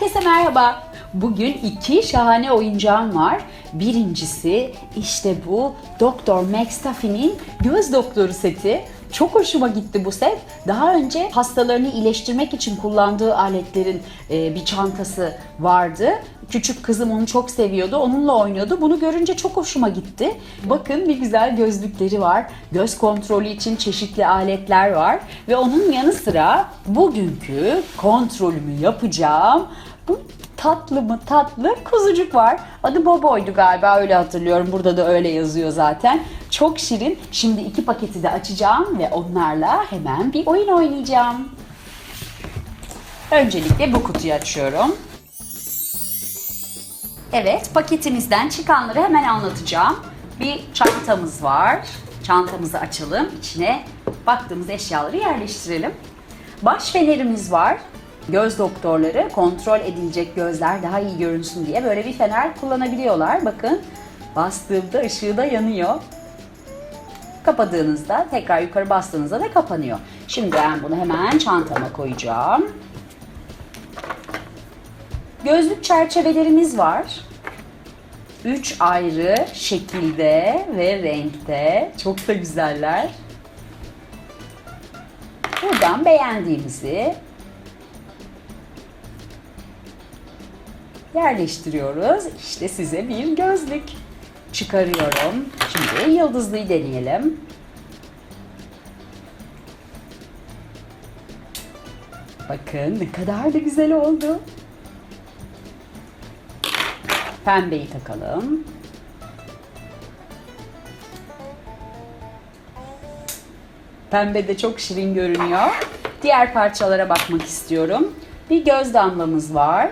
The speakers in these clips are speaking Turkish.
Herkese merhaba. Bugün iki şahane oyuncağım var. Birincisi işte bu Doktor McStuffy'nin göz doktoru seti. Çok hoşuma gitti bu set. Daha önce hastalarını iyileştirmek için kullandığı aletlerin e, bir çantası vardı. Küçük kızım onu çok seviyordu. Onunla oynuyordu. Bunu görünce çok hoşuma gitti. Bakın ne güzel gözlükleri var. Göz kontrolü için çeşitli aletler var. Ve onun yanı sıra bugünkü kontrolümü yapacağım. Bu tatlı mı tatlı kuzucuk var. Adı Bobo'ydu galiba öyle hatırlıyorum. Burada da öyle yazıyor zaten. Çok şirin. Şimdi iki paketi de açacağım ve onlarla hemen bir oyun oynayacağım. Öncelikle bu kutuyu açıyorum. Evet, paketimizden çıkanları hemen anlatacağım. Bir çantamız var. Çantamızı açalım. İçine baktığımız eşyaları yerleştirelim. Baş fenerimiz var. Göz doktorları kontrol edilecek gözler daha iyi görünsün diye böyle bir fener kullanabiliyorlar. Bakın bastığımda ışığı da yanıyor. Kapadığınızda tekrar yukarı bastığınızda da kapanıyor. Şimdi ben bunu hemen çantama koyacağım. Gözlük çerçevelerimiz var. Üç ayrı şekilde ve renkte. Çok da güzeller. Buradan beğendiğimizi yerleştiriyoruz. İşte size bir gözlük. Çıkarıyorum. Şimdi yıldızlıyı deneyelim. Bakın ne kadar da güzel oldu. Pembeyi takalım. Pembe de çok şirin görünüyor. Diğer parçalara bakmak istiyorum. Bir göz damlamız var.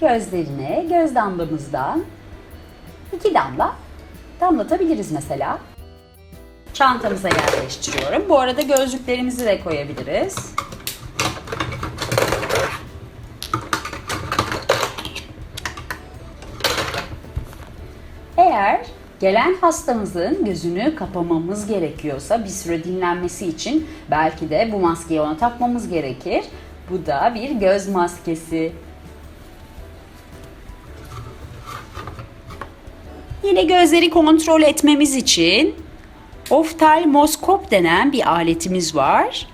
Gözlerine göz damlamızdan iki damla damlatabiliriz mesela. Çantamıza yerleştiriyorum. Bu arada gözlüklerimizi de koyabiliriz. Eğer gelen hastamızın gözünü kapamamız gerekiyorsa bir süre dinlenmesi için belki de bu maskeyi ona takmamız gerekir. Bu da bir göz maskesi. Yine gözleri kontrol etmemiz için oftalmoskop denen bir aletimiz var.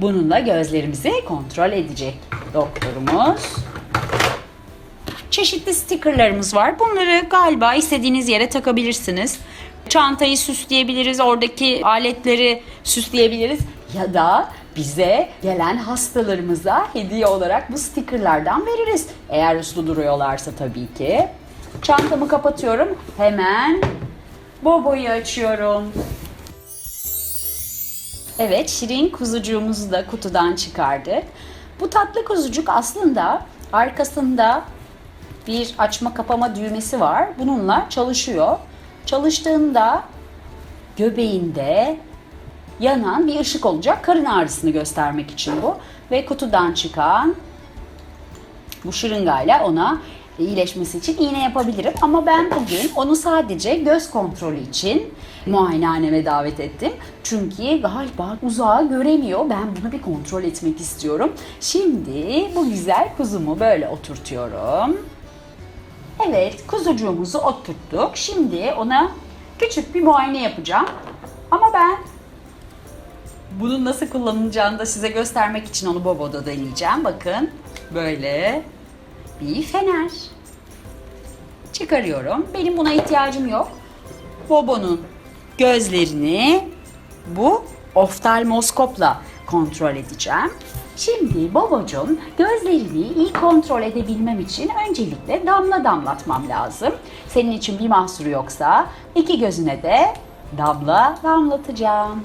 Bununla gözlerimizi kontrol edecek doktorumuz. Çeşitli stickerlarımız var. Bunları galiba istediğiniz yere takabilirsiniz. Çantayı süsleyebiliriz, oradaki aletleri süsleyebiliriz ya da bize gelen hastalarımıza hediye olarak bu stickerlardan veririz. Eğer uslu duruyorlarsa tabii ki. Çantamı kapatıyorum. Hemen Bobo'yu açıyorum. Evet, şirin kuzucuğumuzu da kutudan çıkardık. Bu tatlı kuzucuk aslında arkasında bir açma kapama düğmesi var. Bununla çalışıyor. Çalıştığında göbeğinde yanan bir ışık olacak. Karın ağrısını göstermek için bu. Ve kutudan çıkan bu şırıngayla ona iyileşmesi için iğne yapabilirim. Ama ben bugün onu sadece göz kontrolü için muayenehaneme davet ettim. Çünkü galiba uzağı göremiyor. Ben bunu bir kontrol etmek istiyorum. Şimdi bu güzel kuzumu böyle oturtuyorum. Evet, kuzucuğumuzu oturttuk. Şimdi ona küçük bir muayene yapacağım. Ama ben bunun nasıl kullanılacağını da size göstermek için onu Bobo'da deneyeceğim. Bakın böyle bir fener. Çıkarıyorum. Benim buna ihtiyacım yok. Bobo'nun gözlerini bu oftalmoskopla kontrol edeceğim. Şimdi Bobo'cum gözlerini iyi kontrol edebilmem için öncelikle damla damlatmam lazım. Senin için bir mahsuru yoksa iki gözüne de damla damlatacağım.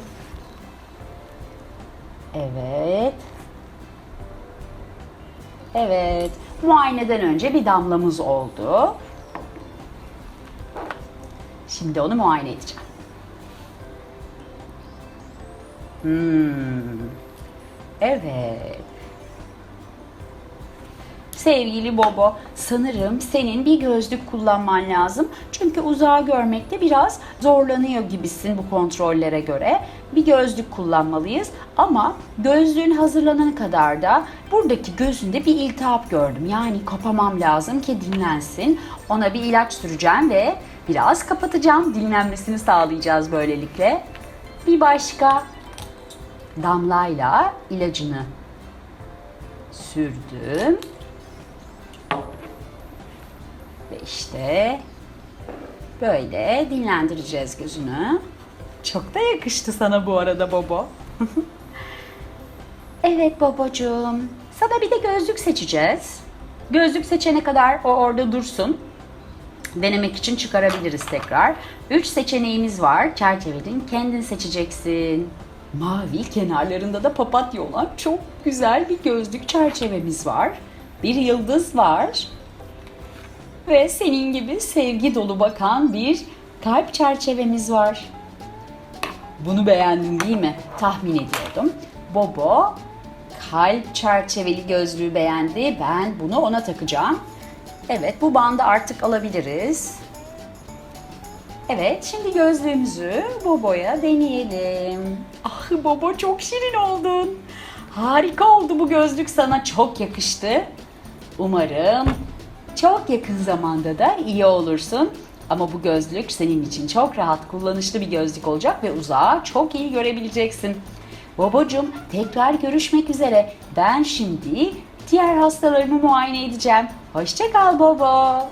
Evet. Evet. Muayeneden önce bir damlamız oldu. Şimdi onu muayene edeceğim. Hmm. Evet. Sevgili Bobo, sanırım senin bir gözlük kullanman lazım. Çünkü uzağı görmekte biraz zorlanıyor gibisin bu kontrollere göre. Bir gözlük kullanmalıyız. Ama gözlüğün hazırlanana kadar da buradaki gözünde bir iltihap gördüm. Yani kapamam lazım ki dinlensin. Ona bir ilaç süreceğim ve biraz kapatacağım. Dinlenmesini sağlayacağız böylelikle. Bir başka damlayla ilacını sürdüm. Ve işte böyle dinlendireceğiz gözünü. Çok da yakıştı sana bu arada Bobo. evet babacığım. Sana bir de gözlük seçeceğiz. Gözlük seçene kadar o orada dursun. Denemek için çıkarabiliriz tekrar. Üç seçeneğimiz var. Çerçevenin kendin seçeceksin. Mavi kenarlarında da papatya olan çok güzel bir gözlük çerçevemiz var. Bir yıldız var. Ve senin gibi sevgi dolu bakan bir kalp çerçevemiz var. Bunu beğendin değil mi? Tahmin ediyordum. Bobo kalp çerçeveli gözlüğü beğendi. Ben bunu ona takacağım. Evet bu bandı artık alabiliriz. Evet şimdi gözlüğümüzü Bobo'ya deneyelim. Ah Bobo çok şirin oldun. Harika oldu bu gözlük sana çok yakıştı. Umarım çok yakın zamanda da iyi olursun. Ama bu gözlük senin için çok rahat kullanışlı bir gözlük olacak ve uzağa çok iyi görebileceksin. Babacım tekrar görüşmek üzere. Ben şimdi diğer hastalarımı muayene edeceğim. Hoşça kal baba.